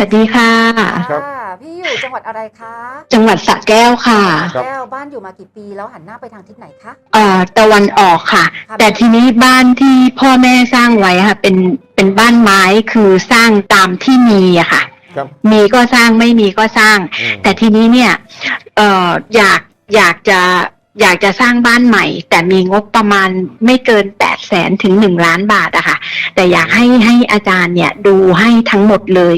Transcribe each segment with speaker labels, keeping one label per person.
Speaker 1: วัสดีค่ะ
Speaker 2: ครับ
Speaker 3: ค่ะพี่อยู่จังหวัดอะไรคะ
Speaker 1: จังหวัดสระแก้วค่ะ
Speaker 2: ครับ
Speaker 3: แก้วบ้านอยู่มากี่ปีแล้วหันหน้าไปทางทิศไหนคะ
Speaker 1: เอ่อตะวันออกค่ะ
Speaker 3: ค่ะ
Speaker 1: แต่ทีนี้บ้านที่พ่อแม่สร้างไว้ค่ะ เป็นเป็นบ้านไม้คือสร้างตามที่มีอะค่ะ
Speaker 2: ครับ
Speaker 1: มีก็สร้างไม่มีก็สร้าง
Speaker 2: อืม
Speaker 1: แต่ทีนี้เนี่ยเอ่ออยากอยากจะอยากจะสร้างบ้านใหม่ แต่มีงบประมาณไม่เกินแปดแสนถึงหนึ่งล้านบาทอะค่ะ แต่อยากให้ให้อาจารย์เนี่ยดูให้ทั้งหมดเลย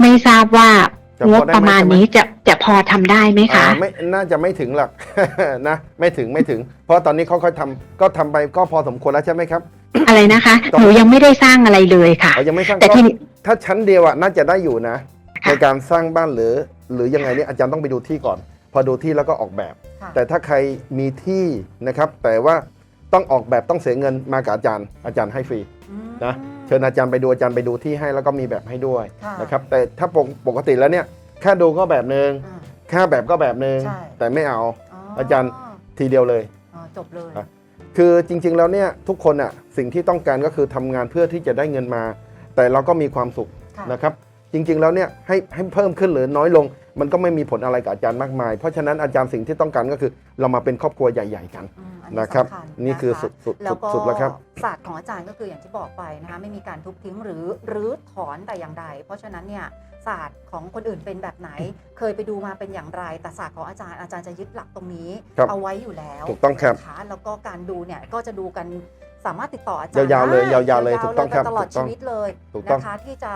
Speaker 1: ไม่ทราบว่า
Speaker 2: จะ
Speaker 1: ง
Speaker 2: พอบได้ไหม
Speaker 1: ประมาณ
Speaker 2: ใช่ไหม
Speaker 1: นี้จะจะพอทำได้ไหมคะ
Speaker 2: อ่าไม่น่าจะไม่ถึงหรอกนะไม่ถึงไม่ถึง เพราะตอนนี้เขาค่อยๆทำก็ทำไปก็พอสมควรแล้วใช่ไหมครับ
Speaker 1: อะไรนะคะ
Speaker 2: ต้อง
Speaker 1: หนูยังไม่ได้สร้างอะไรเลยค่ะ
Speaker 2: เขายังไม่สร้าง
Speaker 1: แต่
Speaker 2: ก็
Speaker 1: ที่
Speaker 2: ถ้าชั้นเดียวอะน่าจะได้อยู่นะ
Speaker 1: ค่ะ
Speaker 2: ในการสร้างบ้านหรือ หรือยังไงเนี่ยอาจารย์ต้องไปดูที่ก่อน พอดูที่แล้วก็ออกแบบ
Speaker 3: ค่ะ
Speaker 2: แต่ถ้าใครมีที่นะครับ แต่ว่าต้องออกแบบต้องเสียเงินมากับอาจารย์อาจารย์ให้ฟรี
Speaker 3: อืม
Speaker 2: นะเชิญอาจารย์ไปดูอาจารย์ไปดูที่ให้แล้วก็มีแบบให้ด้วย
Speaker 3: ค่ะ
Speaker 2: นะครับแต่ถ้าปกปกติแล้วเนี่ยแค่ดูก็แบบหนึ่ง
Speaker 3: อ่า
Speaker 2: แค่แบบก็แบบหนึ่ง
Speaker 3: ใช่
Speaker 2: แต่ไม่เอา
Speaker 3: อ๋อ
Speaker 2: อาจารย์ทีเดียวเลย
Speaker 3: อ๋อจบเลย
Speaker 2: อะคือจริง ๆ แล้วเนี่ยทุกคนอะสิ่งที่ต้องการก็คือทำงานเพื่อที่จะได้เงินมา แต่เราก็มีความสุข
Speaker 3: ค่ะ
Speaker 2: นะครับ จริง ๆ แล้วเนี่ยให้ให้เพิ่มขึ้นหรือน้อยลง มันก็ไม่มีผลอะไรกับอาจารย์มากมาย เพราะฉะนั้นอาจารย์สิ่งที่ต้องการก็คือเรามาเป็นครอบครัวใหญ่ ๆ กัน
Speaker 3: อืมอั
Speaker 2: นะครับ
Speaker 3: สำญ
Speaker 2: นี่คือ
Speaker 3: นะะ
Speaker 2: สุดสุด
Speaker 3: แล้วก็
Speaker 2: สุดแล้วครับ
Speaker 3: ศาสตร์ของอาจารย์ก็คืออย่างที่บอกไปนะคะไม่มีการทุบทิ้งหรือหรือถอนแต่อย่างใด เพราะฉะนั้นเนี่ยศาสตร์ของคนอื่นเป็นแบบไหน เคยไปดูมาเป็นอย่างไร แต่ศาสตร์ของอาจารย์อาจารย์จะยึดหลักตรงนี้
Speaker 2: ครับ
Speaker 3: เอาไว้อยู่แล้ว
Speaker 2: ถูกต้องครับ
Speaker 3: นะคะแล้วก็การดูเนี่ยก็จะดูกัน สามารถติดต่ออาจารย์
Speaker 2: ยาวๆเลย
Speaker 3: ได้
Speaker 2: ยาวๆเลยถูกต้องครับ
Speaker 3: ไปตลอด
Speaker 2: ถูกต้
Speaker 3: ชี
Speaker 2: อง
Speaker 3: วิตเลย
Speaker 2: ถูกต้อง
Speaker 3: นะคะที่จะ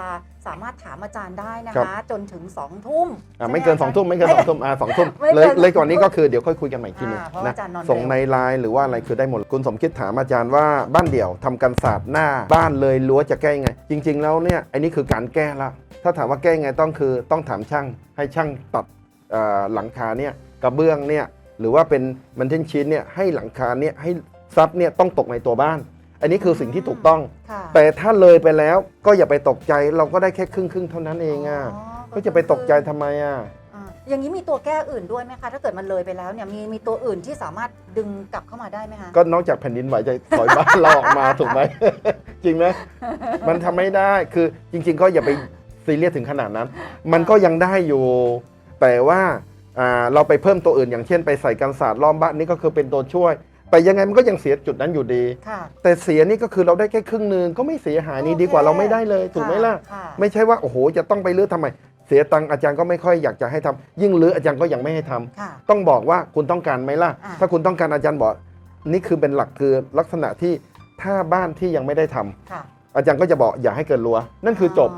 Speaker 3: สามารถถามอาจารย์ได้นะ
Speaker 2: ครั
Speaker 3: คะ
Speaker 2: บ
Speaker 3: จนถึง2องทุ่ม
Speaker 2: อะ
Speaker 3: ใช่ห
Speaker 2: ไม่เกินสองทุ่มไม่เกินสองทุ่มอะสองทุ่ม
Speaker 3: ไม่
Speaker 2: เล
Speaker 3: เกิ
Speaker 2: ย
Speaker 3: น
Speaker 2: เลยก่อนนี้
Speaker 3: สองทุ่ม
Speaker 2: ก็คือเดี๋ยวค่อยคุยกันใหม่อีกทีหนึง
Speaker 3: อ่าเพราะ
Speaker 2: นะ
Speaker 3: อาจารย์นอน
Speaker 2: ส่ง
Speaker 3: เร็ว
Speaker 2: ในไลน์หรือว่าอะไรคือได้หมดคุณสมคิดถามอาจารย์ว่าบ้านเดี่ยวทำกันศาสตร์หน้า บ้านเลยรั้วจะแก้ยังไง จริง ๆ แล้วเนี่ยอันนี้คือการแก้ละถ้าถามว่าแก้ยังไงต้องคือต้องถามช่างให้ช่างตัดเอ่อหลังคาเนี่ยกระเบื้องเนี่ยหรือว่าเป็นมันเทนชิ้นเนี่ยให้หลังคาเนี่ยให้ ซับเนี่ยต้องตกในตัวบ้าน อันนี้คือสิ่งที่ถูกต้อง
Speaker 3: ค่ะ
Speaker 2: แต่ถ้าเลยไปแล้วก็อย่าไปตกใจเราก็ได้แค่ครึ่งครึ่งๆเท่านั้นเองอะก็จะไปตกใจทำไมอะ
Speaker 3: อ่าอย่างนี้มีตัวแก้อื่นด้วยไหมคะถ้าเกิดมันเลยไปแล้วเนี่ยมีมีตัวอื่นที่สามารถดึงกลับเข้ามาได้ไหมคะ
Speaker 2: ก็นอกจากแผ่นดินไหวจะถอยบ้าน เราออกมาถูกไหม จริงไหมมันทำไม่ได้คือจริง ๆ ก็อย่าไปซีเรียสถึงขนาดนั้น มันก็ยังได้อยู่ แต่ว่าอ่าเราไปเพิ่มตัวอื่นอย่างเช่นไปใส่กันศาสตร์ล้อมบ้านนี่ก็คือเป็นตัวช่วย แต่ยังไงมันก็ยังเสียจุดนั้นอยู่ดี
Speaker 3: ค่ะ
Speaker 2: แต่เสียนี่ก็คือเราได้แค่ครึ่งหนึงก็ไม่เสียหายนี่ดีกว่าเราไม่ได้เลยถูกไหมล่ะ
Speaker 3: ค่
Speaker 2: ไม่ใช่ว่าโอ้โหจะต้องไปรื้อทำไม เสียตังค์อาจารย์ก็ไม่ค่อยอยากจะให้ทำยิ่งรื้ออาจารย์ก็ยังไม่ให้ทำ
Speaker 3: ค่ะ
Speaker 2: ต้องบอกว่าคุณต้องการไหมล่ะ
Speaker 3: อ่า
Speaker 2: ถ้าคุณต้องการอาจารย์บอกนี่คือเป็นหลักคือลักษณะที่ถ้าบ้านที่ยังไม่ได้ทำ
Speaker 3: ค่ะ
Speaker 2: อาจารย์ก็จะบอกอย่าให้เกินรั้วนั่นคือจบ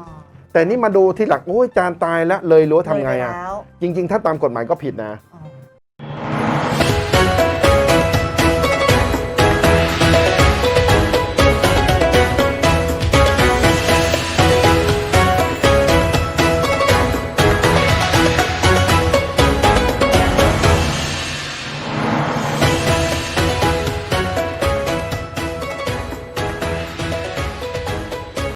Speaker 2: แต่นี่มาดูที่หลักโอ้ยอาจารย์ตายแล้วเลยรั้วทำไง
Speaker 3: เลยป
Speaker 2: อะ
Speaker 3: แล้ว
Speaker 2: จริง ๆ ถ้าตามกฎหมายก็ผิดนะ
Speaker 3: อ๋อ